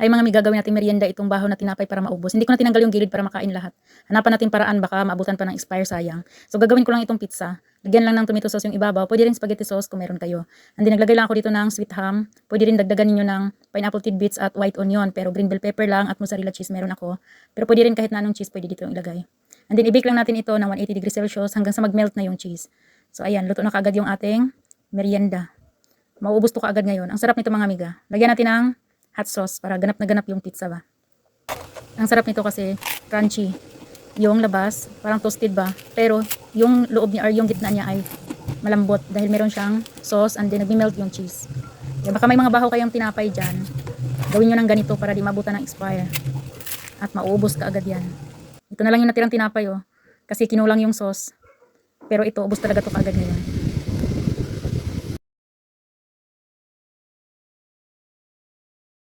Ay mga may gagawin natin merienda itong baho na tinapay para maubos. Hindi ko na tinanggal yung gilid para makain lahat. Hanapan natin paraan baka maabutan pa ng expire sayang. So gagawin ko lang itong pizza. Lagyan lang ng tomato sauce yung ibabaw. Pwede rin spaghetti sauce kung meron kayo. And then naglagay lang ako dito ng sweet ham. Pwede rin dagdagan ninyo ng pineapple tidbits at white onion. Pero green bell pepper lang at mozzarella cheese meron ako. Pero pwede rin kahit na anong cheese pwede dito yung ilagay. And then i-bake lang natin ito ng 180 degrees Celsius hanggang sa mag-melt na yung cheese. So ayan, luto na kaagad yung ating merienda. Mauubos to kaagad ngayon. Ang sarap nito mga amiga. Lagyan natin ng hot sauce para ganap na ganap yung pizza ba. Ang sarap nito kasi crunchy. Yung labas, parang toasted ba. Pero yung loob niya or yung gitna niya ay malambot dahil meron siyang sauce and then nagmi-melt yung cheese. Kaya baka may mga bahaw kayong tinapay dyan. Gawin nyo ng ganito para di mabutan ng expire. At mauubos ka agad yan. Ito na lang yung natirang tinapay oh. Kasi kinulang yung sauce. Pero ito, ubos talaga to kaagad ngayon.